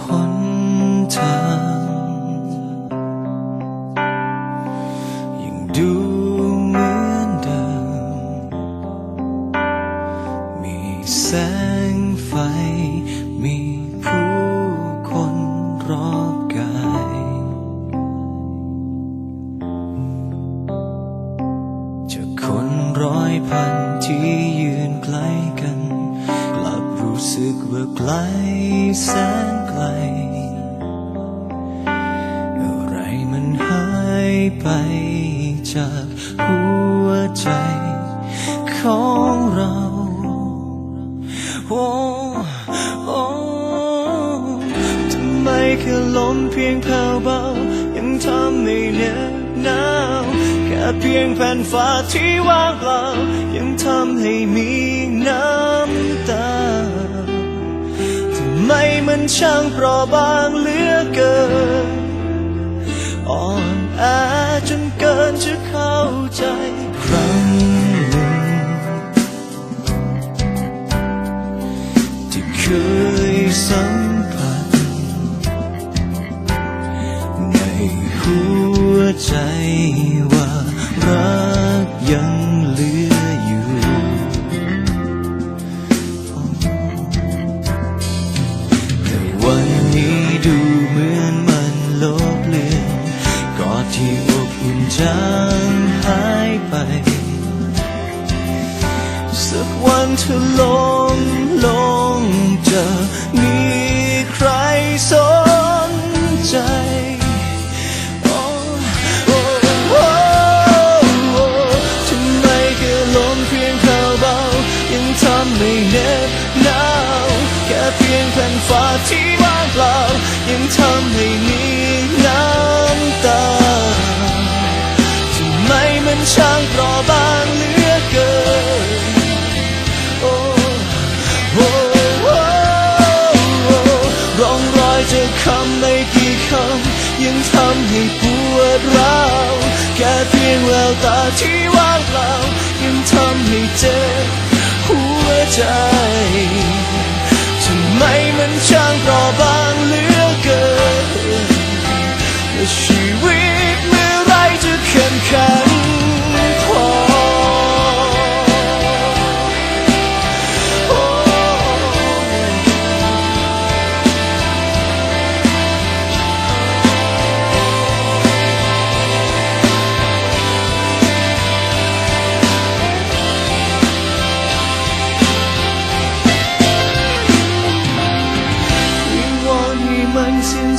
หนทางยังดูเหมือนเดิม มีแสงไฟ มีผู้คนรอบกาย จะคนร้อยพันที่ยืนใกล้กัน กลับรู้สึกว่าไกลแสน ล อะไรมันหายไปจากหัวใจของเราโอ้โอ้ทำไมแค่ลมเพียงแผ่วเบา ยังทำให้เหน็บหนาวแค่เพียงแผ่นฟ้าที่ว่างเปล่า ยังทำให้มีน้ำ ช่างเปราะบางเหลือเกิน อ่อนแอจนเกินจะเข้าใจครั้งหนึ่งที่เคยสัมผัสในหัวใจว่ารัก จางหายไป สักวันเธอลง ช่างเปราะบางเหลือเกินโอ้โอ้โอ้โอ้ร่องรอยจากคำไม่กี่คำยังทำให้ปวดร้าวแค่เพียงแววตาที่ว่างเปล่ายังทำให้เจ็บหัวใจทำไมมันช่างเปราะบาง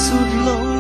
สุดลง